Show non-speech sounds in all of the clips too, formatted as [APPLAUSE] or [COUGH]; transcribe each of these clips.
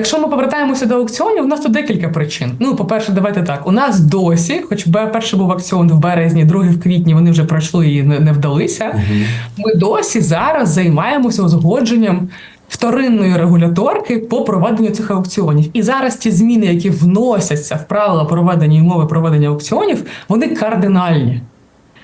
Якщо ми повертаємося до аукціонів, у нас тут декілька причин. Ну, по-перше, давайте так. У нас досі, хоч перший був аукціон в березні, другий в квітні, вони вже пройшли і не, не вдалися. Ми досі зараз займаємося узгодженням вторинної регуляторки по проведенню цих аукціонів. І зараз ті зміни, які вносяться в правила проведення і умови проведення аукціонів, вони кардинальні.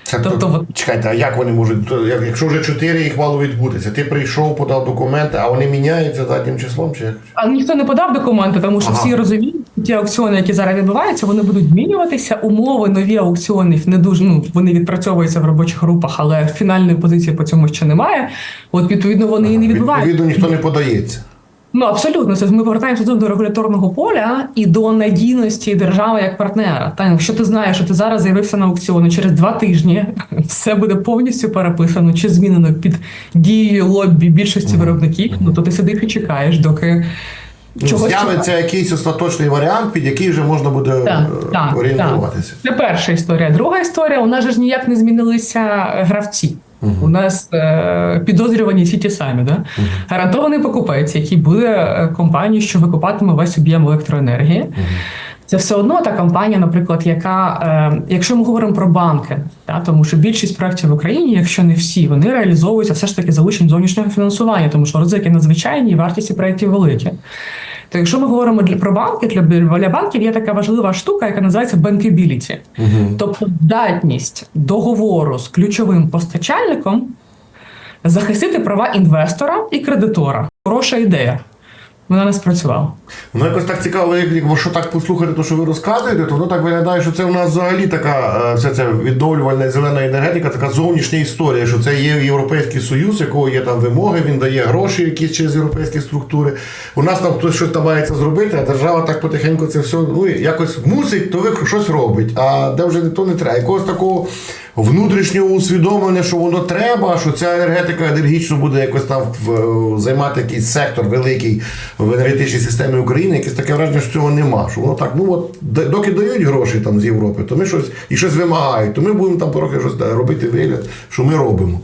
Це Тобто, то- чекайте, а як вони можуть? як- Якщо вже чотири їх мало відбутися, ти прийшов, подав документи, а вони міняються заднім числом чи як? А ніхто не подав документи, тому що Ага. всі розуміють, що ті аукціони, які зараз відбуваються, вони будуть змінюватися. Умови нові аукціонів не дуже ну вони відпрацьовуються в робочих групах, але фінальної позиції по цьому ще немає. От відповідно вони і не відбуваються. Відповідно, ніхто не подається. Ну абсолютно, це ж ми повертаємося тут до регуляторного поля і до надійності держави як партнера. Та якщо ти знаєш, що ти зараз з'явився на аукціони через два тижні, [LAUGHS] все буде повністю переписано чи змінено під дією лоббі більшості виробників. Ну то ти сидиш і чекаєш, доки чогось. З'явиться якийсь остаточний варіант, під який вже можна буде Так, е, так, орієнтуватися. Це перша історія. Друга історія: у нас же ж ніяк не змінилися е, гравці. У нас е, підозрювані всі ті самі, да? гарантований покупець, який буде е, компанією, що викупатиме весь об'єм електроенергії. Це все одно та компанія, наприклад, яка, е, якщо ми говоримо про банки, та, тому що більшість проєктів в Україні, якщо не всі, вони реалізовуються все ж таки залученням зовнішнього фінансування, тому що ризики надзвичайні і вартісті проєктів великі. То якщо ми говоримо для про банки, для, для банків є така важлива штука, яка називається bankability. Тобто здатність договору з ключовим постачальником захистити права інвестора і кредитора. Хороша ідея. Вона не спрацювала. Воно якось так цікаво, як якщо так послухати, те, що ви розказуєте, то воно так виглядає, що це у нас взагалі така е, вся ця відновлювальна зелена енергетика, така зовнішня історія, що це є Європейський Союз, якого є там вимоги, він дає гроші якісь через європейські структури. У нас там хтось щось намагається зробити, а держава так потихеньку це все ну, якось мусить, то ви щось робить. А де вже то не треба. Якогось такого внутрішнього усвідомлення, що воно треба, що ця енергетика енергічно буде якось там в- займати якийсь сектор великий в енергетичній системі України, якесь таке враження, що цього нема. Що воно так, ну от доки дають гроші там з Європи, то ми щось і щось вимагають, то ми будемо там трохи щось робити вигляд, що ми робимо.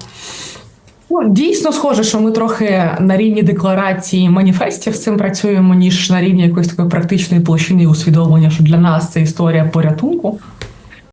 Дійсно схоже, що ми трохи на рівні декларації маніфестів з цим працюємо, ніж на рівні якоїсь такої практичної площини усвідомлення, що для нас це історія порятунку.